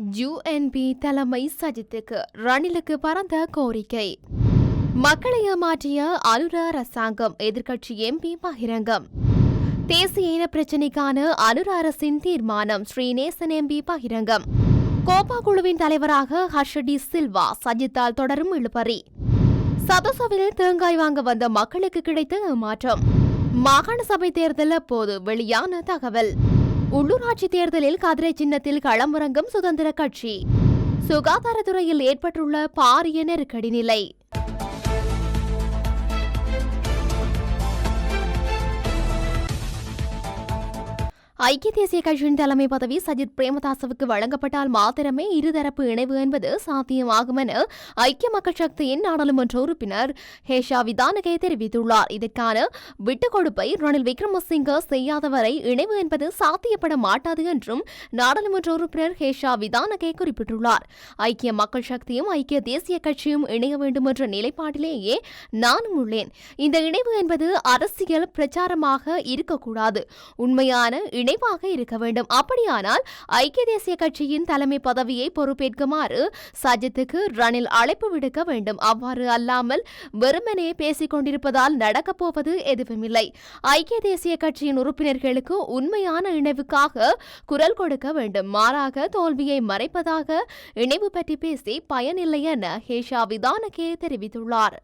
UNP தலைமை சஜித்துக்கு ரணிலுக்கு பரந்த கோரிக்கை. மக்களை ஏமாற்றிய அனுர அரசாங்கம் எதிர்க்கட்சி எம்பி பகிரங்கம். தேசிய இன பிரச்சினைக்கான அலுர அரசின் தீர்மானம் ஸ்ரீநேசன் எம்பி பகிரங்கம். கோபா குழுவின் தலைவராக ஹர்ஷடி சில்வா சஜித்தால் தொடரும் இழுபறி. சதசவில் தேங்காய் வாங்க வந்த மக்களுக்கு கிடைத்த ஏமாற்றம். மாகாண சபை தேர்தல் அப்போது வெளியான தகவல். உள்ளூராட்சி தேர்தலில் கதிரை சின்னத்தில் களமிறங்கும் சுதந்திர கட்சி. சுகாதாரத்துறையில் ஏற்பட்டுள்ள பாரிய நெருக்கடி நிலை. ஐக்கிய தேசிய கட்சியின் தலைமை பதவி சஜித் பிரேமதாசவுக்கு வழங்கப்பட்டால் மாத்திரமே இருதரப்பு இணைவு என்பது சாத்தியமாகும் என ஐக்கிய மக்கள் சக்தியின் நாடாளுமன்ற உறுப்பினர் ஹேஷா விதானகே தெரிவித்துள்ளார். இதற்கான விட்டுக் கொடுப்பை ரணில் விக்ரமசிங்க செய்யாதவரை இணைவு என்பது சாத்தியப்பட மாட்டாது என்றும் நாடாளுமன்ற உறுப்பினர் ஹேஷா விதானகே குறிப்பிட்டுள்ளார். ஐக்கிய மக்கள் சக்தியும் ஐக்கிய தேசிய கட்சியும் இணைய வேண்டும் என்ற நிலைப்பாட்டிலேயே நானும் உள்ளேன். இந்த இணைவு என்பது அரசியல் பிரச்சாரமாக இருக்கக்கூடாது. உண்மையான நினைவாக இருக்க வேண்டும். அப்படியானால் ஐக்கிய தேசிய கட்சியின் தலைமை பதவியை பொறுப்பேற்குமாறு சஜித்துக்கு ரணில் அழைப்பு விடுக்க வேண்டும். அவ்வாறு அல்லாமல் வெறுமனே பேசிக் கொண்டிருப்பதால் நடக்கப் போவது எதுவுமில்லை. ஐக்கிய தேசிய கட்சியின் உறுப்பினர்களுக்கு உண்மையான இணைவுக்காக குரல் கொடுக்க வேண்டும். மாறாக தோல்வியை மறைப்பதாக இணைவு பற்றி பேசி பயனில்லை என ஹேஷா விதானகே தெரிவித்துள்ளார்.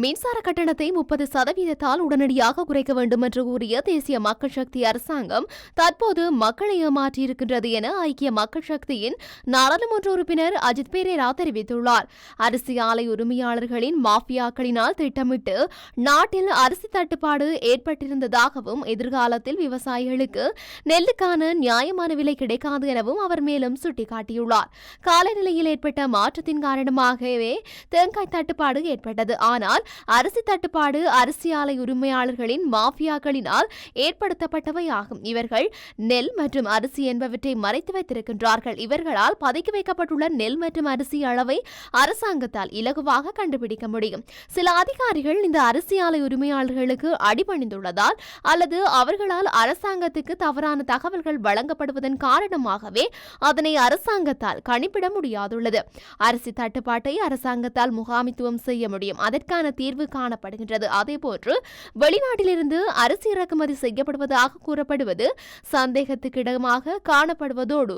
மின்சார கட்டணத்தை முப்பது சதவீதத்தால் உடனடியாக குறைக்க வேண்டும் என்று கூறிய தேசிய மக்கள் சக்தி அரசாங்கம் தற்போது மக்களை ஏமாற்றியிருக்கின்றது என ஐக்கிய மக்கள் சக்தியின் நாடாளுமன்ற உறுப்பினர் அஜித் பேரேரா தெரிவித்துள்ளார். அரிசி ஆலை உரிமையாளர்களின் மாஃபியாக்களினால் திட்டமிட்டு நாட்டில் அரிசி தட்டுப்பாடு ஏற்பட்டிருந்ததாகவும் எதிர்காலத்தில் விவசாயிகளுக்கு நெல்லுக்கான நியாயமான விலை கிடைக்காது எனவும் அவர் மேலும் சுட்டிக்காட்டியுள்ளார். காலநிலையில் ஏற்பட்ட மாற்றத்தின் காரணமாகவே தேங்காய் தட்டுப்பாடு ஏற்பட்டது. ஆனால் அரிசி தட்டுப்பாடு அரிசி ஆலை உரிமையாளர்களின் மாஃபியாக்களினால் ஏற்படுத்தப்பட்டவை ஆகும் இவர்கள் நெல் மற்றும் அரிசி என்பவற்றை மறைத்து வைத்திருக்கின்றார்கள். இவர்களால் பதுக்கி வைக்கப்பட்டுள்ள நெல் மற்றும் அரிசி அளவை அரசாங்கத்தால் இலகுவாக கண்டுபிடிக்க முடியும். சில அதிகாரிகள் இந்த அரிசி ஆலை உரிமையாளர்களுக்கு அடிபணிந்துள்ளதால் அல்லது அவர்களால் அரசாங்கத்துக்கு தவறான தகவல்கள் வழங்கப்படுவதன் காரணமாகவே அதனை அரசாங்கத்தால் கணிப்பிட முடியாதுள்ளது. அரிசி தட்டுப்பாட்டை அரசாங்கத்தால் முகாமித்துவம் செய்ய முடியும். அதற்கான தீர்வு காணப்படுகின்றது. அதேபோன்று வெளிநாட்டிலிருந்து அரிசி இறக்குமதி செய்யப்படுவதாக கூறப்படுவது சந்தேகத்துக்கிடமாக காணப்படுவதோடு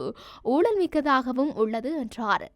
ஊழல் மிக்கதாகவும் உள்ளது என்றார்.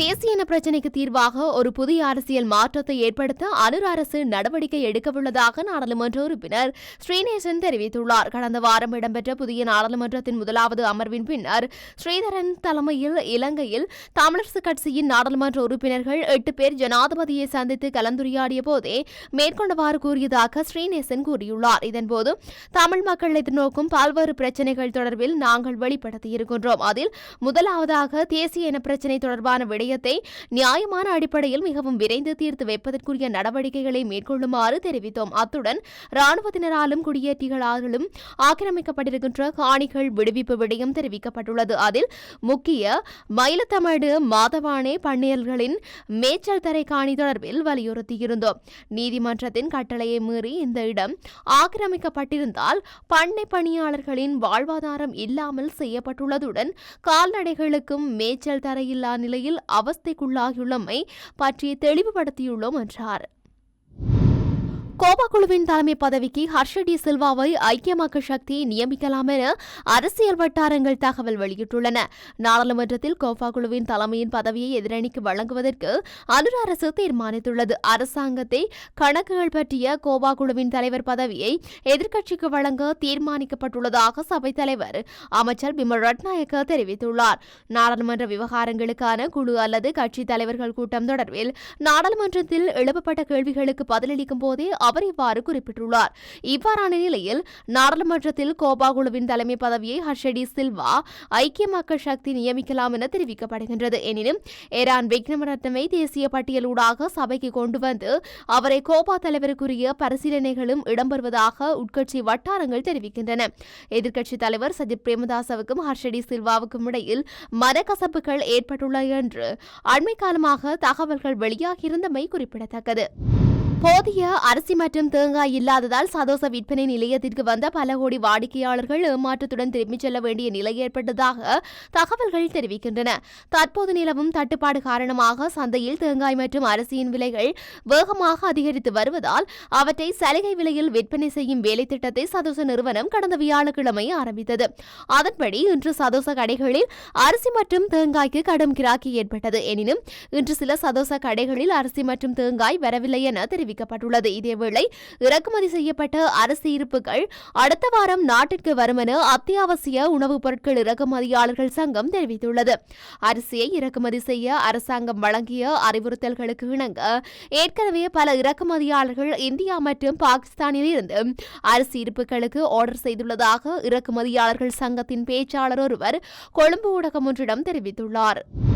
தேசிய இன பிரச்சினைக்கு தீர்வாக ஒரு புதிய அரசியல் மாற்றத்தை ஏற்படுத்த அனுர அரசு நடவடிக்கை எடுக்கவுள்ளதாக நாடாளுமன்ற உறுப்பினர் ஸ்ரீநேசன் தெரிவித்துள்ளார். கடந்த வாரம் இடம்பெற்ற புதிய நாடாளுமன்றத்தின் முதலாவது அமர்வின் பின்னர் ஸ்ரீதரன் தலைமையில் இலங்கையில் தமிழரசு கட்சியின் நாடாளுமன்ற உறுப்பினர்கள் எட்டு பேர் ஜனாதிபதியை சந்தித்து கலந்துரையாடிய போதே மேற்கொண்டவாறு கூறியதாக ஸ்ரீநேசன் கூறியுள்ளார். இதன்போது தமிழ் மக்கள் எதிர்நோக்கும் பல்வேறு பிரச்சினைகள் தொடர்பில் நாங்கள் வெளிப்படுத்தியிருக்கின்றோம். அதில் முதலாவதாக தேசிய இன பிரச்சினை தொடர்பான விடை விடயத்தை நியாயமான அடிப்படையில் மிகவும் விரைந்து தீர்த்து வைப்பதற்குரிய நடவடிக்கைகளை மேற்கொள்ளுமாறு தெரிவித்தோம். அத்துடன் ராணுவத்தினராலும் குடியேற்றிகளாலும் ஆக்கிரமிக்கப்பட்டிருக்கின்ற காணிகள் விடுவிப்பு விடயம் தெரிவிக்கப்பட்டுள்ளது. அதில் முக்கிய மயிலத்தமிழ் மாதவானே பன்னியல்களின் மேச்சல் தரை காணி தொடர்பில் வலியுறுத்தியிருந்தோம். நீதிமன்றத்தின் கட்டளையை மீறி இந்த இடம் ஆக்கிரமிக்கப்பட்டிருந்தால் பண்ணை பணியாளர்களின் வாழ்வாதாரம் இல்லாமல் செய்யப்பட்டுள்ளதுடன் கால்நடைகளுக்கும் மேய்ச்சல் தரையில்லா நிலையில் அவஸ்தைக்குள்ளாகியுள்ளமை பற்றி தெளிவுபடுத்தியுள்ளோம் என்றார். கோபா குழுவின் தலைமை பதவிக்கு ஹர்ஷடி சில்வாவை ஐக்கிய மக்கள் சக்தி நியமிக்கலாம் என அரசியல் வட்டாரங்கள் தகவல் வெளியிட்டுள்ளன. நாடாளுமன்றத்தில் கோபா குழுவின் தலைமையின் பதவியை எதிரணிக்கு வழங்குவதற்கு அனுர அரசு தீர்மானித்துள்ளது. அரசாங்கத்தை கணக்குகள் பற்றிய கோபா குழுவின் தலைவர் பதவியை எதிர்க்கட்சிக்கு வழங்க தீர்மானிக்கப்பட்டுள்ளதாக சபைத் தலைவர் அமைச்சர் பிமல் ரட்நாயக்க தெரிவித்துள்ளார். நாடாளுமன்ற விவகாரங்களுக்கான குழு அல்லது கட்சி தலைவர்கள் கூட்டம் தொடர்பில் நாடாளுமன்றத்தில் எழுப்பப்பட்ட கேள்விகளுக்கு பதிலளிக்கும் போதே அவர் இவ்வாறு குறிப்பிட்டுள்ளார். இவ்வாறான நிலையில் நாடாளுமன்றத்தில் கோபா குழுவின் தலைமை பதவியை ஹர்ஷடி சில்வா ஐக்கிய மக்கள் சக்தி நியமிக்கலாம் என தெரிவிக்கப்படுகின்றது. எனினும் ஏரான் விக்ரமரத்னவை தேசிய பட்டியலூடாக சபைக்கு கொண்டு வந்து அவரை கோபா தலைவருக்குரிய பரிசீலனைகளும் இடம்பெறுவதாக உட்கட்சி வட்டாரங்கள் தெரிவிக்கின்றன. எதிர்க்கட்சித் தலைவர் சஜித் பிரேமதாசவுக்கும் ஹர்ஷடி சில்வாவுக்கும் இடையில் மரக்கசப்புகள் ஏற்பட்டுள்ளன என்று அண்மை காலமாக தகவல்கள் வெளியாகியிருந்தமை குறிப்பிடத்தக்கது. போதிய அரிசி மற்றும் தேங்காய் இல்லாததால் சதோச விற்பனை நிலையத்திற்கு வந்த பல கோடி வாடிக்கையாளர்கள் ஏமாற்றத்துடன் திரும்பிச் செல்ல வேண்டிய நிலை ஏற்பட்டதாக தகவல்கள் தெரிவிக்கின்றன. தற்போது நிலவும் தட்டுப்பாடு காரணமாக சந்தையில் தேங்காய் மற்றும் அரிசியின் விலைகள் வேகமாக அதிகரித்து வருவதால் அவற்றை சலுகை விலையில் விற்பனை செய்யும் வேலை திட்டத்தை சதோச நிறுவனம் கடந்த வியாழக்கிழமை ஆரம்பித்தது. அதன்படி இன்று சதோச கடைகளில் அரிசி மற்றும் தேங்காய்க்கு கடும் கிராக்கி ஏற்பட்டது. எனினும் இன்று சில சதோச கடைகளில் அரிசி மற்றும் தேங்காய் வரவில்லை என தெரிவிக்கப்பட்டுள்ளது. இதேவேளை இறக்குமதி செய்யப்பட்ட அரிசி இருப்புகள் அடுத்த வாரம் நாட்டிற்கு வரும் என அத்தியாவசிய உணவுப் பொருட்கள் இறக்குமதியாளர்கள் சங்கம் தெரிவித்துள்ளது. அரிசியை இறக்குமதி செய்ய அரசாங்கம் வழங்கிய அறிவுறுத்தல்களுக்கு இணங்க ஏற்கனவே பல இறக்குமதியாளர்கள் இந்தியா மற்றும் பாகிஸ்தானில் இருந்து அரிசி இருப்புகளுக்கு ஆர்டர் செய்துள்ளதாக இறக்குமதியாளர்கள் சங்கத்தின் பேச்சாளர் ஒருவர் கொழும்பு ஊடகம் ஒன்றிடம் தெரிவித்துள்ளார்.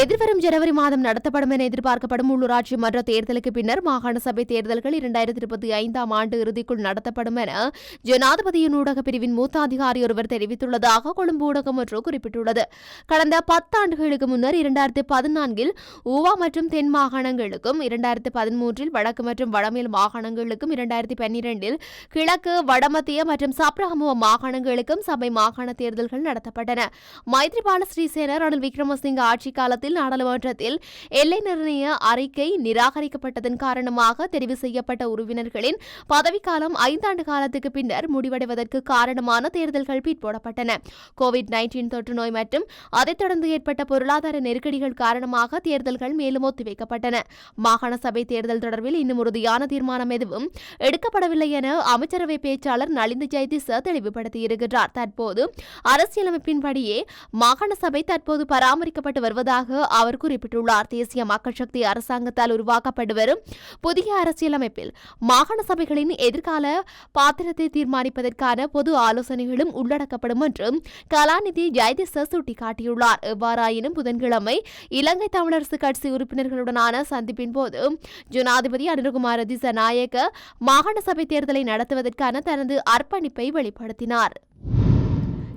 எதிர்வரும் ஜனவரி மாதம் நடத்தப்படும் என எதிர்பார்க்கப்படும் உள்ளூராட்சி மன்ற தேர்தலுக்கு பின்னர் மாகாண சபை தேர்தல்கள் இரண்டாயிரத்தி இருபத்தி ஐந்தாம் ஆண்டு இறுதிக்குள் நடத்தப்படும் என ஜனாதிபதியின் ஊடக பிரிவின் மூத்த அதிகாரி ஒருவர் தெரிவித்துள்ளதாக கொழும்பு ஊடகம் ஒன்று குறிப்பிட்டுள்ளது. கடந்த பத்தாண்டுகளுக்கு முன்னர் இரண்டாயிரத்தி பதினான்கில் ஊவா மற்றும் தென் மாகாணங்களுக்கும் இரண்டாயிரத்தி பதிமூன்றில் வடக்கு மற்றும் வடமேல் மாகாணங்களுக்கும் இரண்டாயிரத்தி பன்னிரண்டில் கிழக்கு வடமத்திய மற்றும் சப்ரஹமுவ மாகாணங்களுக்கும் சபை மாகாண தேர்தல்கள் நடத்தப்பட்டன. மைத்ரிபால ஸ்ரீசேனர் ரணில் விக்ரமசிங்க ஆட்சி காலத்தில் நாடாளுமன்றத்தில் எல்லை நிர்ணய அறிக்கை நிராகரிக்கப்பட்டதன் காரணமாக தெரிவு செய்யப்பட்ட உறுப்பினர்களின் பதவிக்காலம் ஐந்தாண்டு காலத்துக்கு பின்னர் முடிவடைவதற்கு காரணமான தேர்தல்கள் பிற்போடப்பட்டன. கோவிட் நைன்டீன் தொற்று நோய் மற்றும் அதைத் தொடர்ந்து ஏற்பட்ட பொருளாதார நெருக்கடிகள் காரணமாக தேர்தல்கள் மேலும் ஒத்திவைக்கப்பட்டன. மாகாண சபை தேர்தல் தொடர்பில் இன்னும் உறுதியான தீர்மானம் எதுவும் எடுக்கப்படவில்லை என அமைச்சரவை பேச்சாளர் நலிந்த ஜெயதிச தெளிவுபடுத்தியிருக்கிறார். தற்போது அரசியலமைப்பின்படியே மாகாண சபை தற்போது பராமரிக்கப்பட்டு வருவதாக அவர் குறிப்பிட்டுள்ளார். தேசிய மக்கள் சக்தி அரசாங்கத்தால் உருவாக்கப்பட்டு வரும் புதிய அரசியலமைப்பில் மாகாண சபைகளின் எதிர்கால பாத்திரத்தை தீர்மானிப்பதற்கான பொது ஆலோசனைகளும் உள்ளடக்கப்படும் என்றும் கலாநிதி ஜெயதிச சுட்டிக்காட்டியுள்ளார். எவ்வாறாயினும் புதன்கிழமை இலங்கை தமிழரசு கட்சி உறுப்பினர்களுடனான சந்திப்பின் போது ஜனாதிபதி அனுரகுமார திசநாயக்க மாகாண சபை தேர்தலை நடத்துவதற்கான தனது அர்ப்பணிப்பை வெளிப்படுத்தினார்.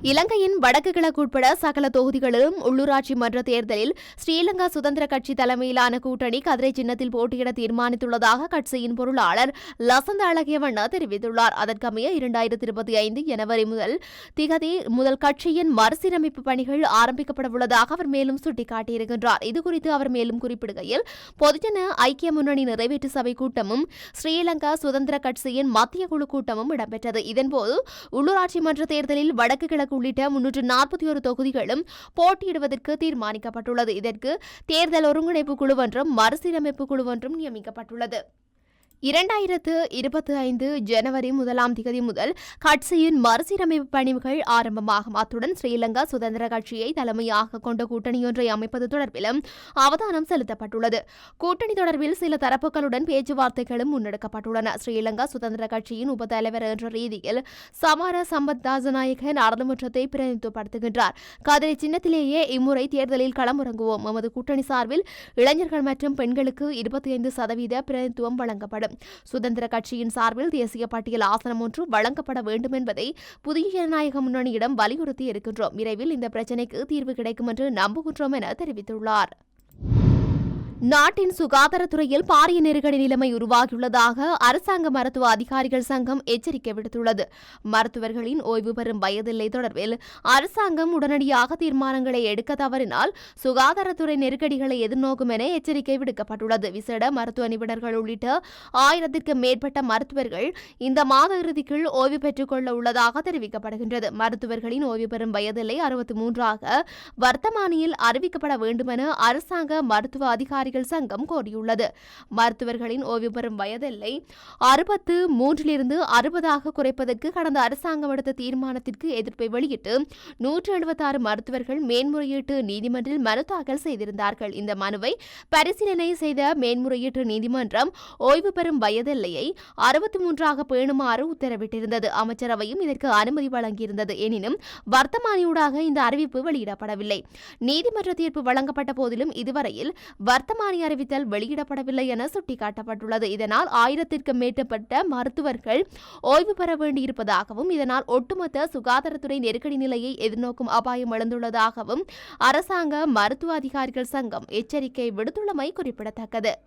இலங்கையின் வடக்கு கிழக்கு உட்பட சகல தொகுதிகளிலும் உள்ளூராட்சி மன்ற தேர்தலில் ஸ்ரீலங்கா சுதந்திர கட்சி தலைமையிலான கூட்டணி கதிரை சின்னத்தில் போட்டியிட தீர்மானித்துள்ளதாக கட்சியின் பொருளாளர் லசந்த அழகியவண்ணா தெரிவித்துள்ளார். அதற்கமைய இரண்டாயிரத்தி இருபத்தி ஐந்து ஜனவரி முதல் திகதி முதல் கட்சியின் மறுசீரமைப்பு பணிகள் ஆரம்பிக்கப்பட உள்ளதாக அவர் மேலும் சுட்டிக்காட்டியிருக்கின்றார். இதுகுறித்து அவர் மேலும் குறிப்பிடுகையில் பொதுஜன ஐக்கிய முன்னணி நிறைவேற்று சபை கூட்டமும் ஸ்ரீலங்கா சுதந்திர கட்சியின் மத்திய குழு கூட்டமும் இடம்பெற்றது. இதன்போது உள்ளூராட்சி மன்ற தேர்தலில் வடக்கு கிழக்கு உள்ளிட்ட முன்னூற்று நாற்பத்தி ஒரு தொகுதிகளும் போட்டியிடுவதற்கு தீர்மானிக்கப்பட்டுள்ளது. இதற்கு தேர்தல் ஒருங்கிணைப்பு குழு ஒன்றும் மறுசீரமைப்பு குழு ஒன்றும் நியமிக்கப்பட்டுள்ளது. இரண்டாயிரத்து இருபத்தி ஐந்து ஜனவரி முதலாம் திகதி முதல் கட்சியின் மறுசீரமைப்பு பணிகள் ஆரம்பமாகும். அத்துடன் ஸ்ரீலங்கா சுதந்திர கட்சியை தலைமையாக கொண்ட கூட்டணியொன்றை அமைப்பது தொடர்பிலும் அவதானம் செலுத்தப்பட்டுள்ளது. கூட்டணி தொடர்பில் சில தரப்புகளுடன் பேச்சுவார்த்தைகளும் முன்னெடுக்கப்பட்டுள்ளன. ஸ்ரீலங்கா சுதந்திர கட்சியின் உபத்தலைவர் என்ற ரீதியில் சமார சம்பத் தாசநாயக நாடாளுமன்றத்தை பிரதிநிதித்துவப்படுத்துகின்றார். கதிரை சின்னத்திலேயே இம்முறை தேர்தலில் களமிறங்குவோம். எமது கூட்டணி சார்பில் இளைஞர்கள் மற்றும் பெண்களுக்கு இருபத்தி ஐந்து சதவீத பிரதிநிதித்துவம் வழங்கப்படும். சுதந்திர கட்சியின் சார்பில் தேசிய பட்டியல் ஆசனம் ஒன்று வழங்கப்பட வேண்டும் என்பதை புதிய ஜனநாயக முன்னணியிடம் வலியுறுத்தி இருக்கின்றோம். விரைவில் இந்த பிரச்சினைக்கு தீர்வு கிடைக்கும் என்று நம்புகின்றோம் என தெரிவித்துள்ளார். நாட்டின் சுகாதாரத்துறையில் பாரிய நெருக்கடி நிலைமை உருவாகியுள்ளதாக அரசாங்க மருத்துவ அதிகாரிகள் சங்கம் எச்சரிக்கை விடுத்துள்ளது. மருத்துவர்களின் ஓய்வு பெறும் வயதில்லை தொடர்பில் அரசாங்கம் உடனடியாக தீர்மானங்களை எடுக்க தவறினால் சுகாதாரத்துறை நெருக்கடிகளை எதிர்நோக்கும் என எச்சரிக்கை விடுக்கப்பட்டுள்ளது. விசேட மருத்துவ நிபுணர்கள் உள்ளிட்ட ஆயிரத்திற்கு மேற்பட்ட மருத்துவர்கள் இந்த மாத இறுதிக்குள் ஓய்வு பெற்றுக் கொள்ள உள்ளதாக தெரிவிக்கப்படுகின்றது. மருத்துவர்களின் ஓய்வு பெறும் வயதில்லை அறுபத்தி மூன்றாக வர்த்தமானியில் அறிவிக்கப்பட வேண்டுமென அரசாங்க மருத்துவ அதிகாரிகள் சங்கம் கோரியுள்ளது. மருத்துவர்களின் ஓய்வு பெறும் வயதெல்லை. அறுபத்து மூன்றிலிருந்து அறுபதாக குறைப்பதற்கு கடந்த அரசாங்கம் எடுத்த தீர்மானத்திற்கு எதிர்ப்பை வெளியிட்டு நூற்று எழுபத்தாறு மருத்துவர்கள் மேன்முறையீட்டு நீதிமன்றில் மனு தாக்கல் செய்திருந்தார்கள். இந்த மனுவை பரிசீலனை செய்த மேன்முறையீட்டு நீதிமன்றம் ஓய்வு பெறும் வயதெல்லையை அறுபத்தி மூன்றாக பேணுமாறு உத்தரவிட்டிருந்தது. அமைச்சரவையும் இதற்கு அனுமதி வழங்கியிருந்தது. எனினும் வர்த்தமானியூடாக இந்த அறிவிப்பு வெளியிடப்படவில்லை. நீதிமன்ற தீர்ப்பு வழங்கப்பட்ட போதிலும் இதுவரையில் வர்த்தமானி அறிவித்தல் வெளியிடப்படவில்லை என சுட்டிக்காட்டப்பட்டுள்ளது. இதனால் ஆயிரத்திற்கும் மேற்பட்ட மருத்துவர்கள் ஓய்வு பெற வேண்டியிருப்பதாகவும் இதனால் ஒட்டுமொத்த சுகாதாரத்துறை நெருக்கடி நிலையை எதிர்நோக்கும் அபாயம் எழுந்துள்ளதாகவும் அரசாங்க மருத்துவ அதிகாரிகள் சங்கம் எச்சரிக்கை விடுத்துள்ளமை குறிப்பிடத்தக்கது.